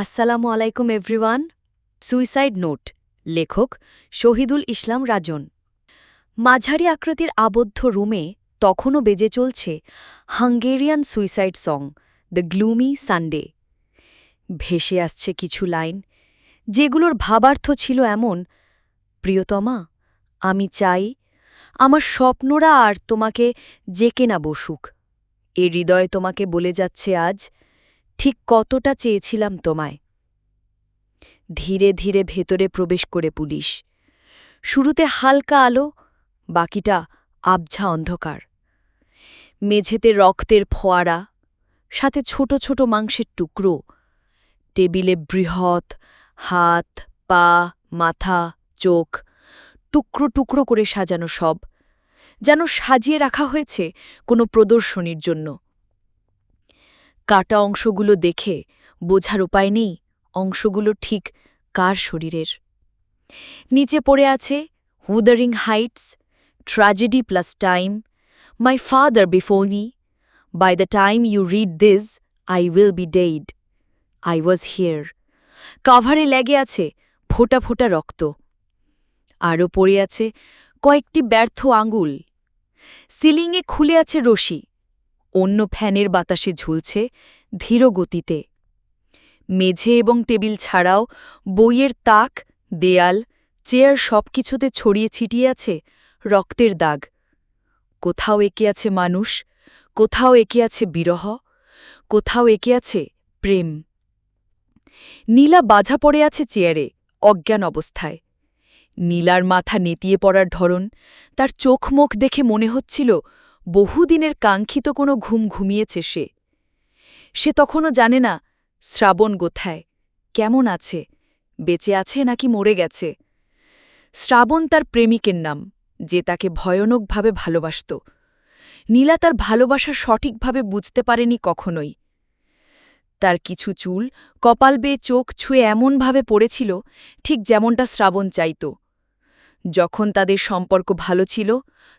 আসসালামু আলাইকুম everyone. Suicide note. লেখক শহীদুল ইসলাম রাজন। মাঝারি আকৃতির আবদ্ধ রুমে তখনও বেজে চলছে Hungarian suicide song, the gloomy Sunday ভেসে আসছে কিছু লাইন, যেগুলোর ভাবার্থ ছিল এমন, প্রিয়তমা, আমি চাই আমার স্বপ্নরা আর তোমাকে জেকে না বসুক। এ হৃদয় তোমাকে বলে যাচ্ছে আজ ঠিক কতটা চেয়েছিলাম তোমায়। ধীরে ধীরে ভেতরে প্রবেশ করে পুলিশ। শুরুতে হালকা আলো, বাকিটা আবঝা অন্ধকার। মেঝেতে রক্তের ফোয়ারা, সাথে ছোট ছোট মাংসের টুকরো। টেবিলে বৃহৎ হাত, পা, মাথা, চোখ, টুকরো টুকরো করে সাজানো সব, যেন সাজিয়ে রাখা হয়েছে কোনো প্রদর্শনীর জন্য। কাটা অংশগুলো দেখে বোঝার উপায় নেই অংশগুলো ঠিক কার শরীরের। নিচে পড়ে আছে Wuthering Heights tragedy plus time my father before me by the time you read this I will be dead I was here কাভারে লেগে আছে ফোটা ফোটা রক্ত। আরও পড়ে আছে কয়েকটি ব্যর্থ আঙুল। সিলিংয়ে খুলে আছে রশি। অন্য ফ্যানের বাতাসে ঝুলছে ধীর গতিতে। মেঝে এবং টেবিল ছাড়াও বইয়ের তাক, দেয়াল, চেয়ার সব কিছুতে ছড়িয়ে ছিটিয়ে আছে রক্তের দাগ। কোথাও এঁকে আছে মানুষ, কোথাও এঁকে আছে বিরহ, কোথাও এঁকে আছে প্রেম। নীলা বাঝা পড়ে আছে চেয়ারে অজ্ঞান অবস্থায়। নীলার মাথা নেতিয়ে পড়ার ধরন তার চোখ মুখ দেখে মনে হচ্ছিল বহুদিনের কাঙ্ক্ষিত কোনো ঘুম ঘুমিয়েছে সে। সে তখনও জানে না, শ্রাবণ গোথায় কেমন আছে, বেঁচে আছে নাকি মরে গেছে। শ্রাবণ তার প্রেমিকের নাম, যে তাকে ভয়ানকভাবে ভালোবাসত। নীলা তার ভালোবাসা সঠিকভাবে বুঝতে পারেনি কখনোই। তার কিছু চুল কপাল বেয়ে চোখ ছুঁয়ে এমনভাবে পড়েছিল, ঠিক যেমনটা শ্রাবণ চাইত। যখন তাদের সম্পর্ক ভালো ছিল,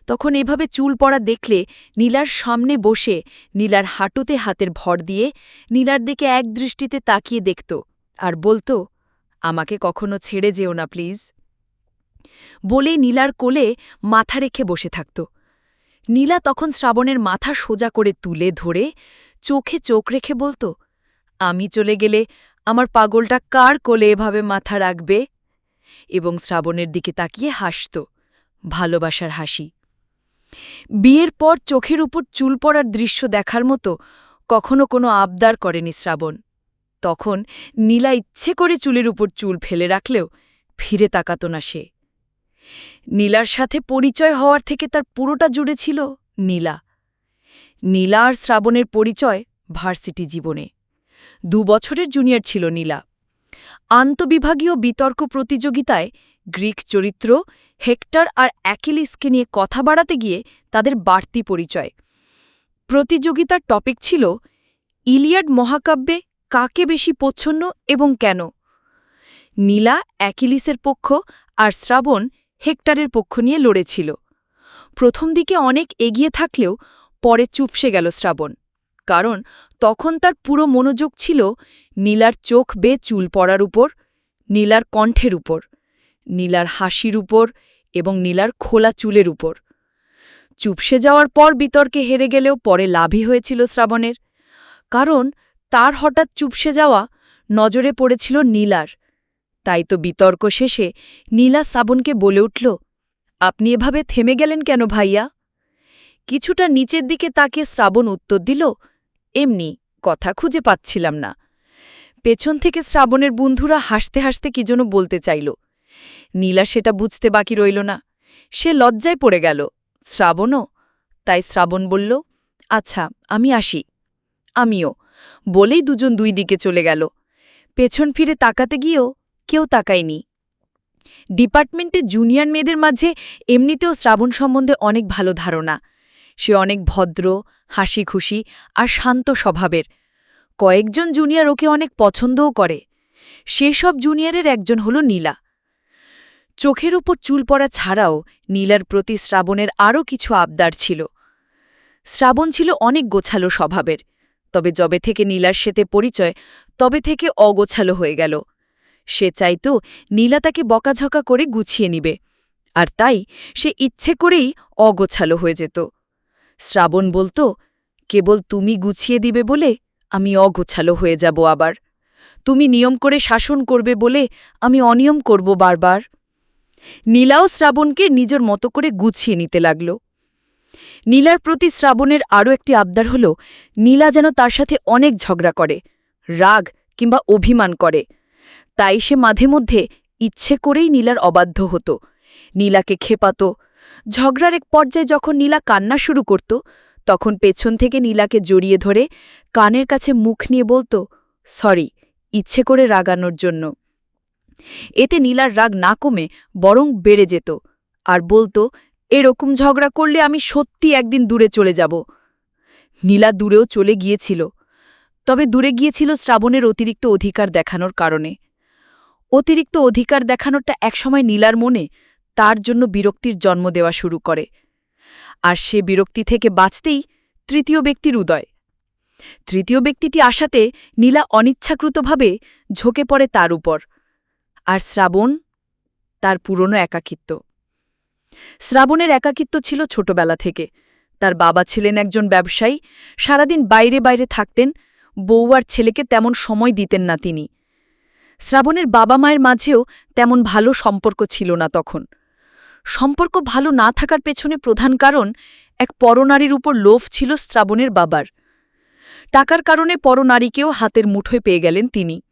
তখন এভাবে চুল পড়া দেখলে নীলার সামনে বসে নীলার হাঁটুতে হাতের ভর দিয়ে নীলার দিকে এক দৃষ্টিতে তাকিয়ে দেখত আর বলতো, আমাকে কখনো ছেড়ে যেও না, প্লিজ। বলে নীলার কোলে মাথা রেখে বসে থাকত। নীলা তখন শ্রাবণের মাথা সোজা করে তুলে ধরে চোখে চোখ রেখে বলতো, আমি চলে গেলে আমার পাগলটা কার কোলে এভাবে মাথা রাখবে? এবং শ্রাবণের দিকে তাকিয়ে হাসত, ভালোবাসার হাসি। বিয়ের পর চোখের উপর চুল পড়ার দৃশ্য দেখার মতো কখনো কোনো আবদার করেনি শ্রাবণ। তখন নীলা ইচ্ছে করে চুলের উপর চুল ফেলে রাখলেও ফিরে তাকাত না সে। নীলার সাথে পরিচয় হওয়ার থেকে তার পুরোটা জুড়ে ছিল নীলা। নীলা আর শ্রাবণের পরিচয় ভার্সিটি জীবনে। দু বছরের জুনিয়র ছিল নীলা। আন্তবিভাগীয় বিতর্ক প্রতিযোগিতায় গ্রিক চরিত্র হেক্টর আর অ্যাকিলিসকে নিয়ে কথা বাড়াতে গিয়ে তাদের বাড়তি পরিচয়। প্রতিযোগিতার টপিক ছিল, ইলিয়াড মহাকাব্যে কাকে বেশি পচ্ছন্ন এবং কেন? নীলা অ্যাকিলিসের পক্ষ আর শ্রাবণ হেক্টরের পক্ষ নিয়ে লড়েছিল। প্রথম দিকে অনেক এগিয়ে থাকলেও পরে চুপসে গেল শ্রাবণ। কারণ তখন তার পুরো মনোযোগ ছিল নীলার চোখ বে চুল পড়ার উপর, নীলার কণ্ঠের উপর, নীলার হাসির উপর এবং নীলার খোলা চুলের উপর। চুপসে যাওয়ার পর বিতর্কে হেরে গেলেও পরে লাভই হয়েছিল শ্রাবণের, কারণ তার হঠাৎ চুপসে যাওয়া নজরে পড়েছিল নীলার। তাই তো বিতর্ক শেষে নীলা শ্রাবণকে বলে উঠল, আপনি এভাবে থেমে গেলেন কেন ভাইয়া? কিছুটা নিচের দিকে তাকে শ্রাবণ উত্তর দিল এমনি কথা খুঁজে পাচ্ছিলাম না। পেছন থেকে শ্রাবণের বন্ধুরা হাসতে হাসতে কি যেন বলতে চাইল। নীলা সেটা বুঝতে বাকি রইল না। সে লজ্জায় পড়ে গেল। শ্রাবণও? তাই শ্রাবণ বলল আচ্ছা আমি আসি। আমিও। বলেই দুজন দুই দিকে চলে গেল। পেছন ফিরে তাকাতে গিয়েও কেউ তাকায়নি। ডিপার্টমেন্টে জুনিয়র মেয়েদের মাঝে এমনিতেও শ্রাবণ সম্বন্ধে অনেক ভালো ধারণা। সে অনেক ভদ্র হাসি খুশি আর শান্ত স্বভাবের। কয়েকজন জুনিয়র ওকে অনেক পছন্দও করে। সেসব জুনিয়রের একজন হল নীলা। চোখের উপর চুল পড়া ছাড়াও নীলার প্রতি শ্রাবণের আরও কিছু আবদার ছিল। শ্রাবণ ছিল অনেক গোছালো স্বভাবের। তবে যবে থেকে নীলার সাথে পরিচয়, তবে থেকে অগোছালো হয়ে গেল। সে চাইতো নীলা তাকে বকাঝকা করে গুছিয়ে নিবে। আর তাই সে ইচ্ছে করেই অগোছালো হয়ে যেত। শ্রাবণ বলতো, কেবল তুমি গুছিয়ে দিবে বলে আমি অগোছালো হয়ে যাব আবার। তুমি নিয়ম করে শাসন করবে বলে আমি অনিয়ম করব বারবার। নীলাও শ্রাবণকে নিজের মতো করে গুছিয়ে নিতে লাগল। নীলার প্রতি শ্রাবণের আরও একটি আবদার হল, নীলা যেন তার সাথে অনেক ঝগড়া করে, রাগ কিংবা অভিমান করে। তাই সে মাঝে মধ্যে ইচ্ছে করেই নীলার অবাধ্য হতো। নীলাকে খেপাত ঝগড়ার এক পর্যায়ে যখন নীলা কান্না শুরু করত, তখন পেছন থেকে নীলাকে জড়িয়ে ধরে কানের কাছে মুখ নিয়ে বলতো, সরি, ইচ্ছে করে রাগানোর জন্য। এতে নীলার রাগ না কমে বরং বেড়ে যেত আর বলতো, এরকম ঝগড়া করলে আমি সত্যি একদিন দূরে চলে যাব। নীলা দূরেও চলে গিয়েছিল, তবে দূরে গিয়েছিল শ্রাবণের অতিরিক্ত অধিকার দেখানোর কারণে। অতিরিক্ত অধিকার দেখানোরটা একসময় নীলার মনে তার জন্য বিরক্তির জন্ম দেওয়া শুরু করে। আর সে বিরক্তি থেকে বাঁচতেই তৃতীয় ব্যক্তির উদয়। তৃতীয় ব্যক্তিটি আসাতে নীলা অনিচ্ছাকৃতভাবে ঝোঁকে পড়ে তার উপর। আর শ্রাবণ তার পুরনো একাকিত্ব। শ্রাবণের একাকিত্ব ছিল ছোটবেলা থেকে। তার বাবা ছিলেন একজন ব্যবসায়ী, সারাদিন বাইরে বাইরে থাকতেন, বউ আর ছেলেকে তেমন সময় দিতেন না তিনি। শ্রাবণের বাবা মায়ের মাঝেও তেমন ভালো সম্পর্ক ছিল না তখন। সম্পর্ক ভালো না থাকার পেছনে প্রধান কারণ এক পরনারীর উপর লোভ ছিল শ্রাবণের বাবার। টাকার কারণে পরনারীকেও হাতের মুঠোয় পেয়ে গেলেন তিনি।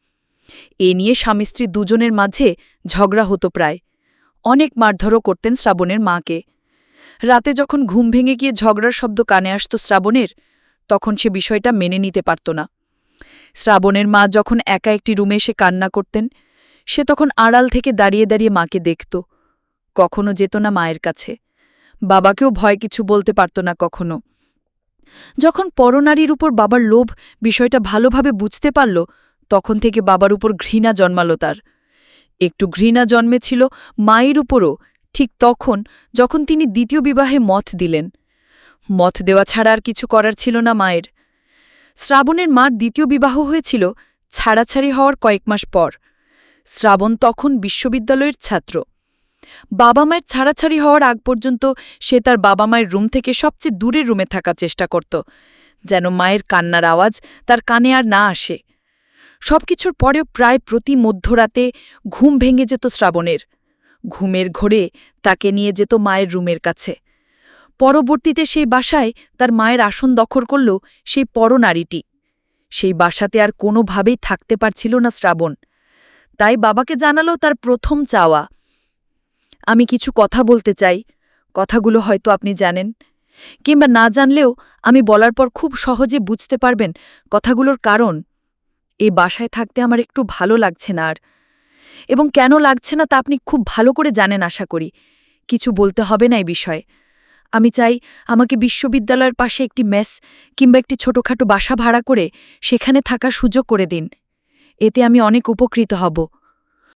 এ নিয়ে স্বামী স্ত্রী দুজনের মাঝে ঝগড়া হতো প্রায়। অনেক মারধরও করতেন শ্রাবণের মাকে। রাতে যখন ঘুম ভেঙে গিয়ে ঝগড়ার শব্দ কানে আসত শ্রাবণের, তখন সে বিষয়টা মেনে নিতে পারত না। শ্রাবণের মা যখন একা একটি রুমে এসে কান্না করতেন, সে তখন আড়াল থেকে দাঁড়িয়ে দাঁড়িয়ে মাকে দেখত। কখনো যেত না মায়ের কাছে। বাবাকেও ভয় কিছু বলতে পারত না কখনো। যখন পরনারীর উপর বাবার লোভ বিষয়টা ভালোভাবে বুঝতে পারল, তখন থেকে বাবার উপর ঘৃণা জন্মালো তার। একটু ঘৃণা জন্মেছিল মায়ের উপরও, ঠিক তখন যখন তিনি দ্বিতীয় বিবাহে মত দিলেন। মত দেওয়া ছাড়া আর কিছু করার ছিল না মায়ের। শ্রাবণের মার দ্বিতীয় বিবাহ হয়েছিল ছাড়াছাড়ি হওয়ার কয়েক মাস পর। শ্রাবণ তখন বিশ্ববিদ্যালয়ের ছাত্র। বাবা মায়ের ছাড়াছাড়ি হওয়ার আগ পর্যন্ত সে তার বাবা মায়ের রুম থেকে সবচেয়ে দূরের রুমে থাকার চেষ্টা করত, যেন মায়ের কান্নার আওয়াজ তার কানে আর না আসে। সবকিছুর পরেও প্রায় প্রতি মধ্যরাতে ঘুম ভেঙে যেত শ্রাবণের। ঘুমের ঘোরে তাকে নিয়ে যেত মায়ের রুমের কাছে। পরবর্তীতে সেই বাসায় তার মায়ের আসন দখল করল সেই পরনারীটি সেই বাসাতে আর কোনোভাবেই থাকতে পারছিল না শ্রাবণ। তাই বাবাকে জানালো তার প্রথম চাওয়া। আমি কিছু কথা বলতে চাই। কথাগুলো হয়তো আপনি জানেন। কিংবা না জানলেও আমি বলার পর খুব সহজে বুঝতে পারবেন কথাগুলোর কারণ। এই বাসায় থাকতে আমার একটু ভালো লাগছে না আর। এবং কেন লাগছে না তা আপনি খুব ভালো করে জানেন আশা করি। কিছু বলতে হবে না এই বিষয়ে। আমি চাই আমাকে বিশ্ববিদ্যালয়ের পাশে একটি মেস কিংবা একটি ছোটখাটো বাসা ভাড়া করে সেখানে থাকার সুযোগ করে দিন। এতে আমি অনেক উপকৃত হব।